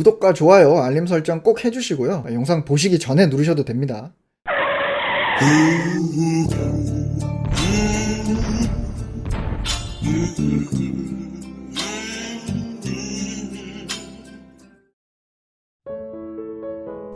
구독과 좋아요, 알림 설정 꼭 해주시고요. 영상 보시기 전에 누르셔도 됩니다.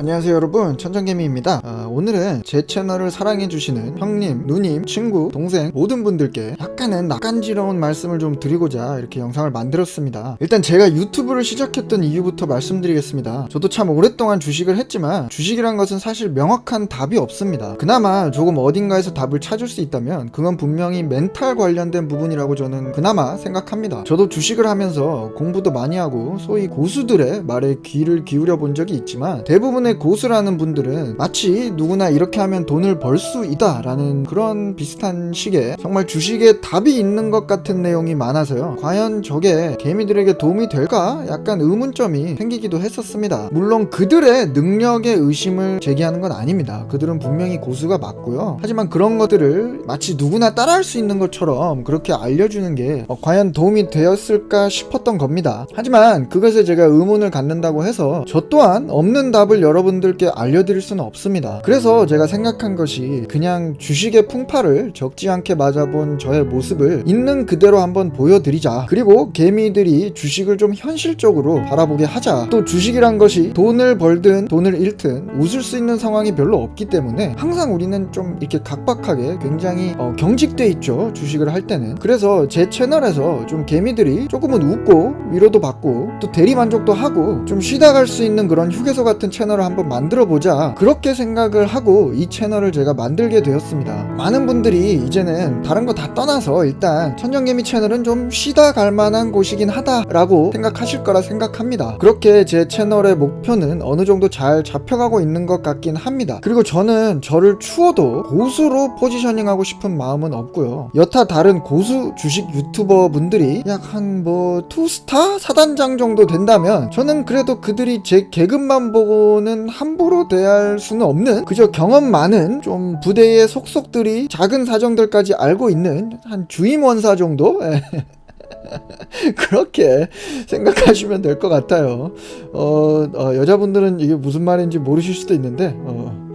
안녕하세요 여러분. 천정개미입니다. 아, 오늘은 제 채널을 사랑해주시는 형님, 누님, 친구, 동생 모든 분들께 약간은 낯간지러운 말씀을 좀 드리고자 이렇게 영상을 만들었습니다. 일단 제가 유튜브를 시작했던 이유부터 말씀드리겠습니다. 저도 참 오랫동안 주식을 했지만 주식이란 것은 사실 명확한 답이 없습니다. 그나마 조금 어딘가에서 답을 찾을 수 있다면 그건 분명히 멘탈 관련된 부분이라고 저는 그나마 생각합니다. 저도 주식을 하면서 공부도 많이 하고 소위 고수들의 말에 귀를 기울여 본 적이 있지만 대부분의 고수라는 분들은 마치 누구나 이렇게 하면 돈을 벌 수 있다 라는 그런 비슷한 식의 정말 주식에 답이 있는 것 같은 내용이 많아서요. 과연 저게 개미들에게 도움이 될까? 약간 의문점이 생기기도 했었습니다. 물론 그들의 능력에 의심을 제기하는 건 아닙니다. 그들은 분명히 고수가 맞고요. 하지만 그런 것들을 마치 누구나 따라할 수 있는 것처럼 그렇게 알려주는 게 어, 과연 도움이 되었을까 싶었던 겁니다. 하지만 그것에 제가 의문을 갖는다고 해서 저 또한 없는 답을 여러 분들께 알려드릴 수는 없습니다. 그래서 제가 생각한 것이 그냥 주식의 풍파를 적지 않게 맞아본 저의 모습을 있는 그대로 한번 보여드리자. 그리고 개미들이 주식을 좀 현실적으로 바라보게 하자. 또 주식이란 것이 돈을 벌든 돈을 잃든 웃을 수 있는 상황이 별로 없기 때문에 항상 우리는 좀 이렇게 각박하게 굉장히 어, 경직돼 있죠. 주식을 할 때는. 그래서 제 채널에서 좀 개미들이 조금은 웃고 위로도 받고 또 대리 만족도 하고 좀 쉬다 갈 수 있는 그런 휴게소 같은 채널을 한번 만들어 보자. 그렇게 생각을 하고 이 채널을 제가 만들게 되었습니다. 많은 분들이 이제는 다른 거 다 떠나서 일단 천정개미 채널은 좀 쉬다 갈 만한 곳이긴 하다라고 생각하실 거라 생각합니다. 그렇게 제 채널의 목표는 어느 정도 잘 잡혀가고 있는 것 같긴 합니다. 그리고 저는 저를 추워도 고수로 포지셔닝하고 싶은 마음은 없고요. 여타 다른 고수 주식 유튜버 분들이 약 한 뭐 투스타 사단장 정도 된다면 저는 그래도 그들이 제 개그만 보고는 함부로 대할 수는 없는 그저 경험 많은 좀 부대의 속속들이 작은 사정들까지 알고 있는 한 주임 원사 정도 예. 그렇게 생각하시면 될 것 같아요. 어, 어, 여자분들은 이게 무슨 말인지 모르실 수도 있는데 어,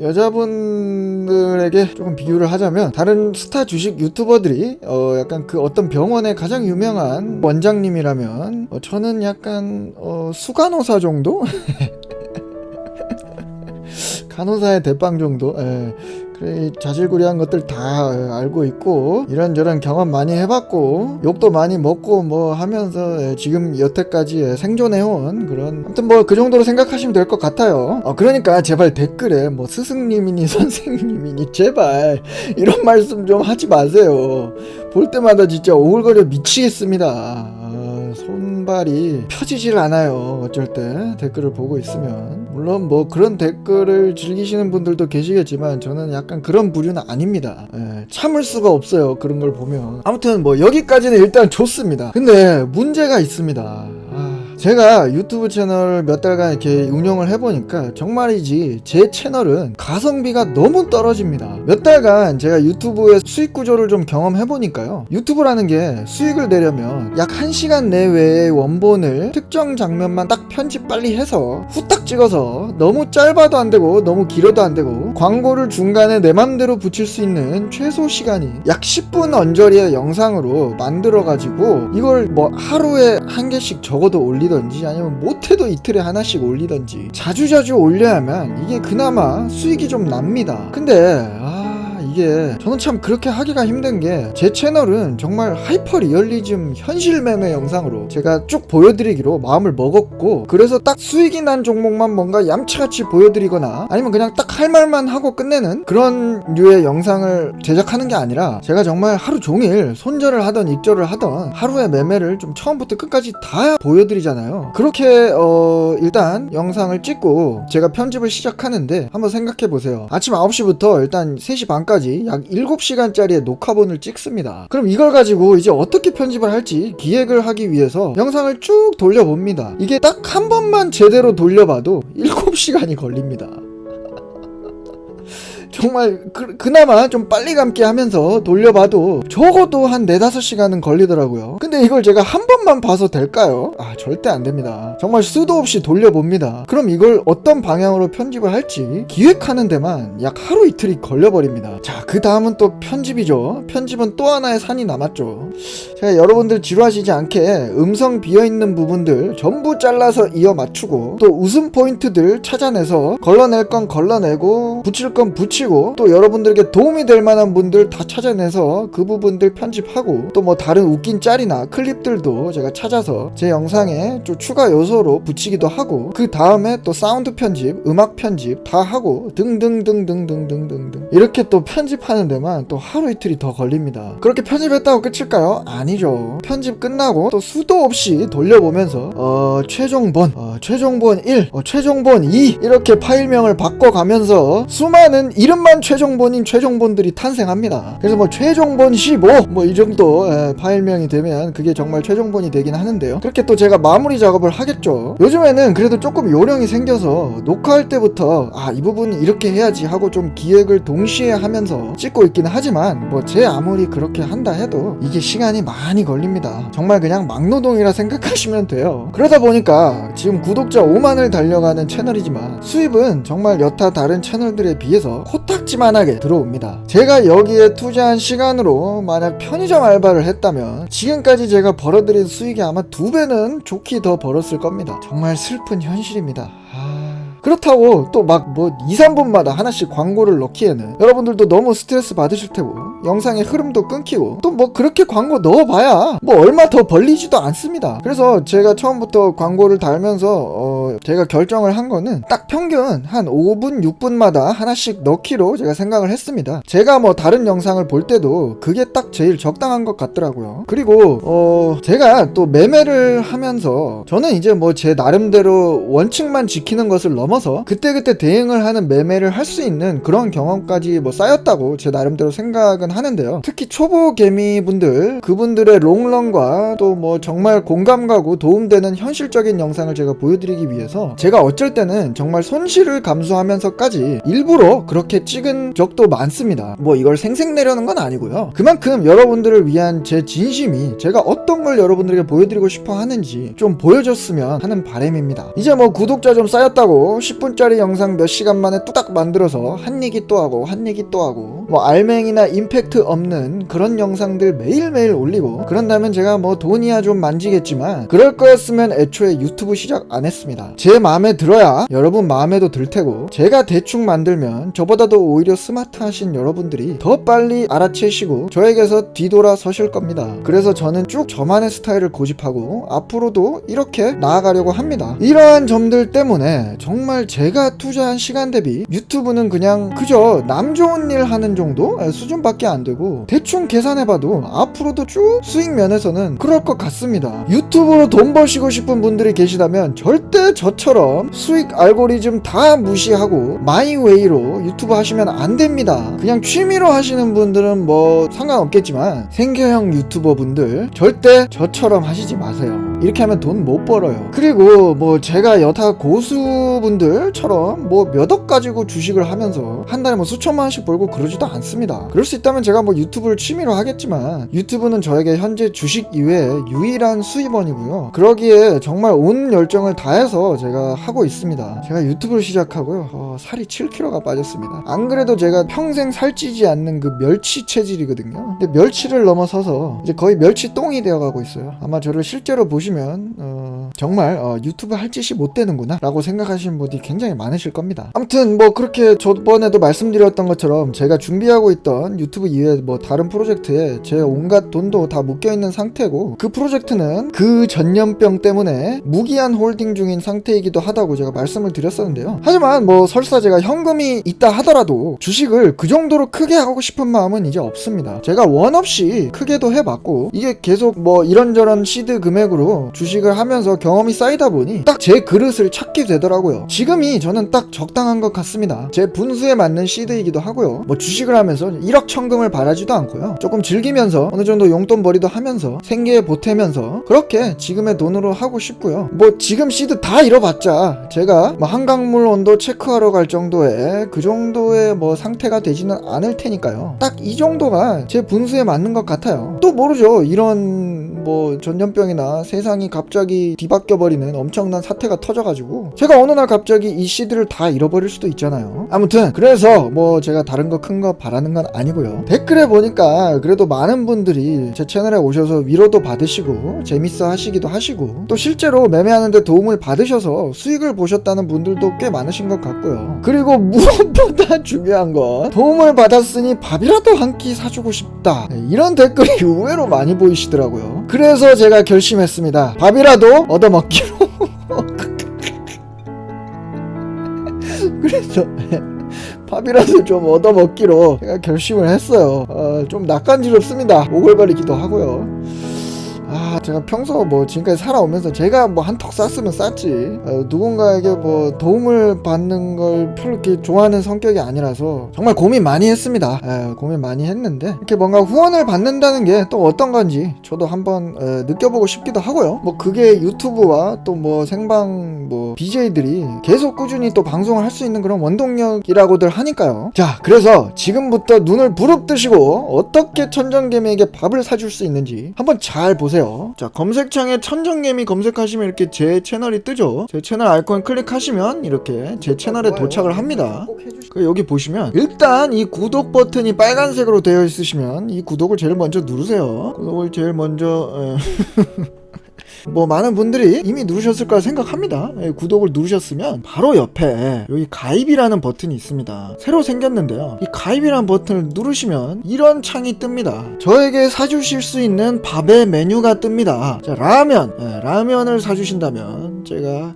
여자분들에게 조금 비교를 하자면 다른 스타 주식 유튜버들이 어 약간 그 어떤 병원의 가장 유명한 원장님이라면 어 저는 약간 어 수간호사 정도 간호사의 대빵 정도. 예. 그래 자질구레한 것들 다 예, 알고 있고 이런저런 경험 많이 해봤고 욕도 많이 먹고 뭐 하면서 예, 지금 여태까지 예, 생존해온 그런 아무튼 뭐 그 정도로 생각하시면 될 것 같아요. 어 그러니까 제발 댓글에 뭐 스승님이니 선생님이니 제발 이런 말씀 좀 하지 마세요. 볼 때마다 진짜 오글거려 미치겠습니다. 아, 손발이 펴지질 않아요. 어쩔 때 댓글을 보고 있으면 물론 뭐 그런 댓글을 즐기시는 분들도 계시겠지만 저는 약간 그런 부류는 아닙니다. 예, 참을 수가 없어요 그런 걸 보면. 아무튼 뭐 여기까지는 일단 좋습니다. 근데 문제가 있습니다. 아, 제가 유튜브 채널 몇 달간 이렇게 운영을 해보니까 정말이지 제 채널은 가성비가 너무 떨어집니다. 몇 달간 제가 유튜브의 수익 구조를 좀 경험해보니까요. 유튜브라는 게 수익을 내려면 약 1시간 내외의 원본을 특정 장면만 딱 편집 빨리 해서 후딱 찍어서 너무 짧아도 안 되고 너무 길어도 안 되고 광고를 중간에 내 맘대로 붙일 수 있는 최소 시간이 약 10분 언저리의 영상으로 만들어가지고 이걸 뭐 하루에 한 개씩 적어도 올리 던지 아니면 못해도 이틀에 하나씩 올리던지 자주자주 올려야만 이게 그나마 수익이 좀 납니다. 근데 아 이게 저는 참 그렇게 하기가 힘든 게 제 채널은 정말 하이퍼 리얼리즘 현실 매매 영상으로 제가 쭉 보여드리기로 마음을 먹었고 그래서 딱 수익이 난 종목만 뭔가 얌체같이 보여드리거나 아니면 그냥 딱 할 말만 하고 끝내는 그런 류의 영상을 제작하는 게 아니라 제가 정말 하루 종일 손절을 하던 익절을 하던 하루의 매매를 좀 처음부터 끝까지 다 보여드리잖아요. 그렇게 어 일단 영상을 찍고 제가 편집을 시작하는데 한번 생각해 보세요. 아침 9시부터 일단 3시 반까지 약 7시간짜리의 녹화본을 찍습니다. 그럼 이걸 가지고 이제 어떻게 편집을 할지 기획을 하기 위해서 영상을 쭉 돌려봅니다. 이게 딱 한 번만 제대로 돌려봐도 7시간이 걸립니다 정말 그, 그나마 좀 빨리 감기 하면서 돌려봐도 적어도 한 4, 5시간은 걸리더라고요. 근데 이걸 제가 한 번만 봐서 될까요? 아, 절대 안 됩니다. 정말 수도 없이 돌려봅니다. 그럼 이걸 어떤 방향으로 편집을 할지 기획하는 데만 약 하루 이틀이 걸려버립니다. 자, 그 다음은 또 편집이죠. 편집은 또 하나의 산이 남았죠. 제가 여러분들 지루하시지 않게 음성 비어있는 부분들 전부 잘라서 이어 맞추고 또 웃음 포인트들 찾아내서 걸러낼 건 걸러내고 붙일 건 붙이고 또 여러분들에게 도움이 될 만한 분들 다 찾아내서 그 부분들 편집하고 또 뭐 다른 웃긴 짤이나 클립들도 제가 찾아서 제 영상에 좀 추가 요소로 붙이기도 하고 그 다음에 또 사운드 편집, 음악 편집 다 하고 등등등등등등등등 이렇게 또 편집하는 데만 또 하루 이틀이 더 걸립니다. 그렇게 편집했다고 끝일까요? 아니죠. 편집 끝나고 또 수도 없이 돌려보면서 어 최종본, 어, 최종본 1, 어, 최종본 2 이렇게 파일명을 바꿔가면서 수많은 이 름만 최종본인 최종본들이 탄생합니다. 그래서 뭐 최종본 15 뭐 이 정도 에, 파일명이 되면 그게 정말 최종본이 되긴 하는데요. 그렇게 또 제가 마무리 작업을 하겠죠. 요즘에는 그래도 조금 요령이 생겨서 녹화할 때부터 아 이 부분은 이렇게 해야지 하고 좀 기획을 동시에 하면서 찍고 있기는 하지만 뭐 제 아무리 그렇게 한다 해도 이게 시간이 많이 걸립니다. 정말 그냥 막노동이라 생각하시면 돼요. 그러다 보니까 지금 구독자 5만을 달려가는 채널이지만 수입은 정말 여타 다른 채널들에 비해서 코딱지만하게 들어옵니다. 제가 여기에 투자한 시간으로 만약 편의점 알바를 했다면 지금까지 제가 벌어들인 수익이 아마 두 배는 좋게 더 벌었을 겁니다. 정말 슬픈 현실입니다. 아... 그렇다고 또 막 뭐 2, 3분마다 하나씩 광고를 넣기에는 여러분들도 너무 스트레스 받으실 테고 영상의 흐름도 끊기고 또 뭐 그렇게 광고 넣어봐야 뭐 얼마 더 벌리지도 않습니다. 그래서 제가 처음부터 광고를 달면서 어 제가 결정을 한 거는 딱 평균 한 5분, 6분마다 하나씩 넣기로 제가 생각을 했습니다. 제가 뭐 다른 영상을 볼 때도 그게 딱 제일 적당한 것 같더라고요. 그리고 어 제가 또 매매를 하면서 저는 이제 뭐 제 나름대로 원칙만 지키는 것을 넘어 서 그때그때 대응을 하는 매매를 할 수 있는 그런 경험까지 뭐 쌓였다고 제 나름대로 생각은 하는데요. 특히 초보 개미분들 그분들의 롱런과 또 뭐 정말 공감 가고 도움되는 현실적인 영상을 제가 보여드리기 위해서 제가 어쩔 때는 정말 손실을 감수하면서까지 일부러 그렇게 찍은 적도 많습니다. 뭐 이걸 생색내려는 건 아니고요. 그만큼 여러분들을 위한 제 진심이 제가 어떤 걸 여러분들에게 보여드리고 싶어 하는지 좀 보여줬으면 하는 바람입니다. 이제 뭐 구독자 좀 쌓였다고 10분짜리 영상 몇 시간 만에 뚝딱 만들어서 한 얘기 또 하고 한 얘기 또 하고 뭐 알맹이나 임팩트 없는 그런 영상들 매일매일 올리고 그런다면 제가 뭐 돈이야 좀 만지겠지만 그럴 거였으면 애초에 유튜브 시작 안 했습니다. 제 마음에 들어야 여러분 마음에도 들 테고 제가 대충 만들면 저보다도 오히려 스마트하신 여러분들이 더 빨리 알아채시고 저에게서 뒤돌아 서실 겁니다. 그래서 저는 쭉 저만의 스타일을 고집하고 앞으로도 이렇게 나아가려고 합니다. 이러한 점들 때문에 정말 제가 투자한 시간 대비 유튜브는 그냥 그저 남 좋은 일 하는 정도 수준밖에 안 되고 대충 계산해봐도 앞으로도 쭉 수익 면에서는 그럴 것 같습니다. 유튜브로 돈 버시고 싶은 분들이 계시다면 절대 저처럼 수익 알고리즘 다 무시하고 마이웨이로 유튜브 하시면 안 됩니다. 그냥 취미로 하시는 분들은 뭐 상관없겠지만 생계형 유튜버 분들 절대 저처럼 하시지 마세요. 이렇게 하면 돈 못 벌어요. 그리고 뭐 제가 여타 고수분들처럼 뭐 몇 억 가지고 주식을 하면서 한 달에 뭐 수천만 원씩 벌고 그러지도 않습니다. 그럴 수 있다면 제가 뭐 유튜브를 취미로 하겠지만 유튜브는 저에게 현재 주식 이외에 유일한 수입원이고요. 그러기에 정말 온 열정을 다해서 제가 하고 있습니다. 제가 유튜브를 시작하고요. 어, 살이 7kg가 빠졌습니다. 안 그래도 제가 평생 살찌지 않는 그 멸치 체질이거든요. 근데 멸치를 넘어서서 이제 거의 멸치 똥이 되어가고 있어요. 아마 저를 실제로 보시 보시면 어, 정말 어, 유튜브 할 짓이 못 되는구나 라고 생각하시는 분이 굉장히 많으실 겁니다. 아무튼 뭐 그렇게 저번에도 말씀드렸던 것처럼 제가 준비하고 있던 유튜브 이외에 뭐 다른 프로젝트에 제 온갖 돈도 다 묶여 있는 상태고 그 프로젝트는 그 전염병 때문에 무기한 홀딩 중인 상태이기도 하다고 제가 말씀을 드렸었는데요. 하지만 뭐 설사 제가 현금이 있다 하더라도 주식을 그 정도로 크게 하고 싶은 마음은 이제 없습니다. 제가 원 없이 크게도 해봤고 이게 계속 뭐 이런저런 시드 금액으로 주식을 하면서 경험이 쌓이다 보니 딱 제 그릇을 찾게 되더라고요. 지금이 저는 딱 적당한 것 같습니다. 제 분수에 맞는 시드이기도 하고요. 뭐 주식을 하면서 1억 천금을 바라지도 않고요. 조금 즐기면서 어느 정도 용돈 벌이도 하면서 생계에 보태면서 그렇게 지금의 돈으로 하고 싶고요. 뭐 지금 시드 다 잃어봤자 제가 뭐 한강물 온도 체크하러 갈 정도의 그 정도의 뭐 상태가 되지는 않을 테니까요. 딱 이 정도가 제 분수에 맞는 것 같아요. 또 모르죠. 이런 뭐 전염병이나 세상이 갑자기 뒤바 뀌어 버리는 엄청난 사태가 터져가지고 제가 어느 날 갑자기 이 시드를 다 잃어버릴 수도 있잖아요. 아무튼 그래서 뭐 제가 다른 거큰거 바라는 건 아니고요. 댓글에 보니까 그래도 많은 분들이 제 채널에 오셔서 위로도 받으시고 재밌어 하시기도 하시고 또 실제로 매매하는데 도움을 받으셔서 수익을 보셨다는 분들도 꽤 많으신 것 같고요. 그리고 무엇보다 중요한 건 도움을 받았으니 밥이라도 한 끼 사주고 싶다. 네, 이런 댓글이 의외로 많이 보이시더라고요. 그래서 제가 결심했습니다. 밥이라도 얻어먹기로. 그래서 밥이라도 좀 얻어먹기로 제가 결심을 했어요. 어, 좀 낯간지럽습니다. 오글거리기도 하고요. 아, 제가 평소 뭐 지금까지 살아오면서 제가 뭐 한턱 쐈으면 쐈지. 어, 누군가에게 뭐 도움을 받는 걸 별로 이렇게 좋아하는 성격이 아니라서 정말 고민 많이 했습니다. 에, 고민 많이 했는데 이렇게 뭔가 후원을 받는다는 게 또 어떤 건지 저도 한번 에, 느껴보고 싶기도 하고요. 뭐 그게 유튜브와 또 뭐 생방 뭐 BJ들이 계속 꾸준히 또 방송을 할 수 있는 그런 원동력이라고들 하니까요. 자, 그래서 지금부터 눈을 부릅뜨시고 어떻게 천정개미에게 밥을 사줄 수 있는지 한번 잘 보세요. 자, 검색창에 천정개미 검색하시면 이렇게 제 채널이 뜨죠. 제 채널 아이콘 클릭하시면 이렇게 제 채널에 도착을 합니다. 그 여기 보시면 일단 이 구독 버튼이 빨간색으로 되어 있으시면 이 구독을 제일 먼저 누르세요. 구독을 제일 먼저 에, 뭐 많은 분들이 이미 누르셨을 거라 생각합니다. 예, 구독을 누르셨으면 바로 옆에 여기 가입이라는 버튼이 있습니다. 새로 생겼는데요. 이 가입이라는 버튼을 누르시면 이런 창이 뜹니다. 저에게 사주실 수 있는 밥의 메뉴가 뜹니다. 자, 라면, 예, 라면을 사주신다면 제가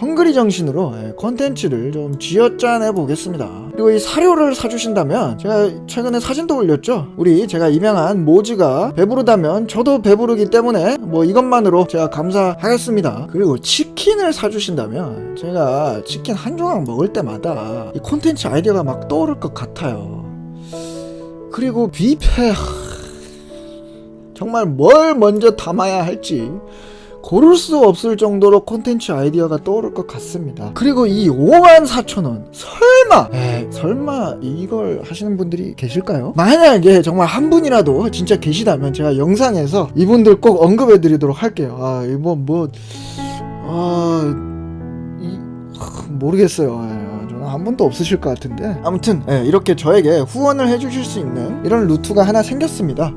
헝그리 정신으로 예, 콘텐츠를 좀 쥐어짜내 보겠습니다. 그리고 이 사료를 사주신다면 제가 최근에 사진도 올렸죠. 우리 제가 임양한 모즈가 배부르다면 저도 배부르기 때문에 뭐 이것만으로 제가 감사하겠습니다. 그리고 치킨을 사주신다면 제가 치킨 한 조각 먹을 때마다 이 콘텐츠 아이디어가 막 떠오를 것 같아요. 그리고 뷔페 하, 정말 뭘 먼저 담아야 할지 고를 수 없을 정도로 콘텐츠 아이디어가 떠오를 것 같습니다. 그리고 이 5만 4천 원 설마 에이, 설마 이걸 하시는 분들이 계실까요? 만약에 정말 한 분이라도 진짜 계시다면 제가 영상에서 이분들 꼭 언급해드리도록 할게요. 아 이거 뭐 아, 이, 하, 모르겠어요. 한 분도 없으실 것 같은데 아무튼 예, 이렇게 저에게 후원을 해주실 수 있는 이런 루트가 하나 생겼습니다.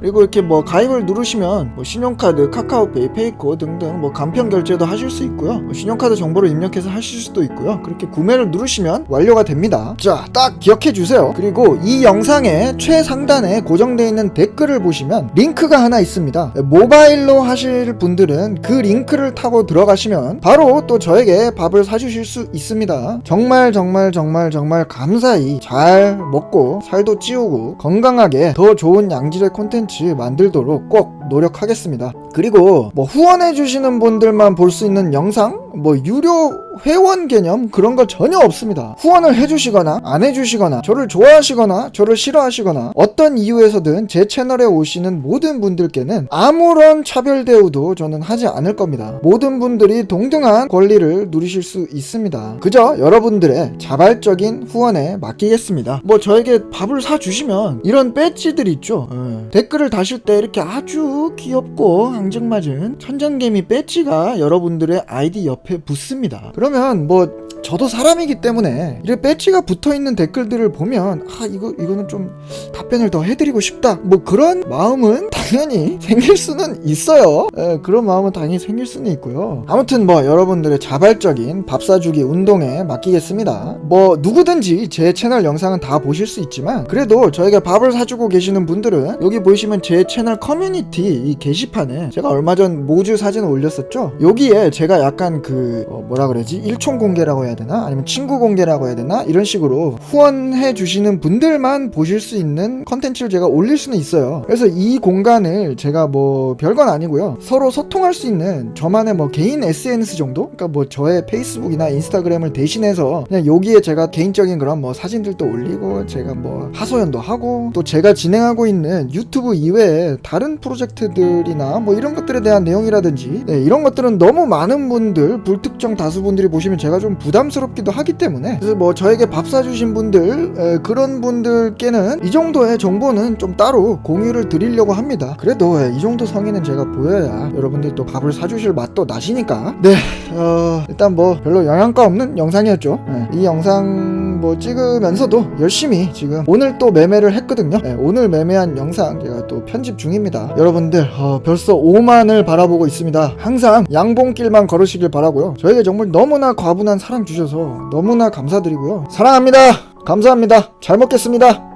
그리고 이렇게 뭐 가입을 누르시면 뭐 신용카드, 카카오페이, 페이코 등등 뭐 간편 결제도 하실 수 있고요. 뭐 신용카드 정보를 입력해서 하실 수도 있고요. 그렇게 구매를 누르시면 완료가 됩니다. 자, 딱 기억해 주세요. 그리고 이 영상의 최상단에 고정되어 있는 댓글을 보시면 링크가 하나 있습니다. 모바일로 하실 분들은 그 링크를 타고 들어가시면 바로 또 저에게 밥을 사주실 수 있습니다. 정말 정말 정말 정말 감사히 잘 먹고 살도 찌우고 건강하게 더 좋은 양질의 콘텐츠 만들도록 꼭 노력하겠습니다. 그리고 뭐 후원해 주시는 분들만 볼 수 있는 영상, 뭐 유료 회원 개념 그런 거 전혀 없습니다. 후원을 해주시거나 안 해주시거나 저를 좋아하시거나 저를 싫어하시거나 어떤 이유에서든 제 채널에 오시는 모든 분들께는 아무런 차별 대우도 저는 하지 않을 겁니다. 모든 분들이 동등한 권리를 누리실 수 있습니다. 그저 여러분들의 자발적인 후원에 맡기겠습니다. 뭐 저에게 밥을 사 주시면 이런 배지들 있죠. 예. 댓글을 다실 때 이렇게 아주 귀엽고 앙증맞은 천장개미 배지가 여러분들의 아이디 옆에 붙습니다. 그러면 뭐 저도 사람이기 때문에 이렇게 배지가 붙어 있는 댓글들을 보면 아 이거 이거는 좀 답변을 더 해드리고 싶다. 뭐 그런 마음은 당연히 생길 수는 있어요. 예, 그런 마음은 당연히 생길 수는 있고요. 아무튼 뭐 여러분들의 자발적인 밥 사주기 운동에 맡기겠습니다. 뭐 누구든지 제 채널 영상은 다 보실 수 있지만 그래도 저에게 밥을 사주고 계시는 분들은 여기 보시면 제 채널 커뮤니티 이 게시판에 제가 얼마 전 모주 사진을 올렸었죠? 여기에 제가 약간 그 어, 뭐라 그러지? 일총 공개라고 해야 되나? 아니면 친구 공개라고 해야 되나? 이런 식으로 후원해 주시는 분들만 보실 수 있는 컨텐츠를 제가 올릴 수는 있어요. 그래서 이 공간을 제가 뭐 별건 아니고요. 서로 소통할 수 있는 저만의 뭐 개인 SNS 정도? 그러니까 뭐 저의 페이스북이나 인스타그램을 대신해서 그냥 여기에 제가 개인적인 그런 뭐 사진들도 올리고 제가 뭐 하소연도 하고 또 제가 진행하고 있는 유튜브 이외에 다른 프로젝트들이나 뭐 이런 것들에 대한 내용이라든지 네, 이런 것들은 너무 많은 분들 불특정 다수 분들이 보시면 제가 좀 부담 스럽기도 하기 때문에 그래서 뭐 저에게 밥 사주신 분들 에, 그런 분들께는 이 정도의 정보는 좀 따로 공유를 드리려고 합니다. 그래도 에, 이 정도 성의는 제가 보여야 여러분들 또 밥을 사주실 맛도 나시니까. 네 어, 일단 뭐 별로 영양가 없는 영상이었죠. 예, 이 영상 뭐 찍으면서도 열심히 지금 오늘 또 매매를 했거든요. 예, 오늘 매매한 영상 제가 또 편집 중입니다. 여러분들 어, 벌써 5만을 바라보고 있습니다. 항상 양봉길만 걸으시길 바라고요. 저에게 정말 너무나 과분한 사랑 주셔서 너무나 감사드리고요 사랑합니다 감사합니다 잘 먹겠습니다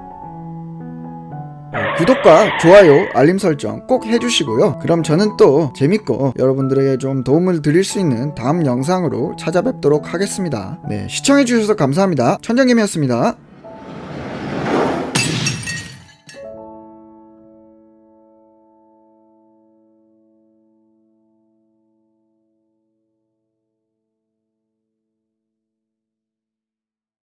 구독과 좋아요, 알림 설정 꼭 해주시고요. 그럼 저는 또 재밌고 여러분들에게 좀 도움을 드릴 수 있는 다음 영상으로 찾아뵙도록 하겠습니다. 네, 시청해주셔서 감사합니다. 천정님이었습니다.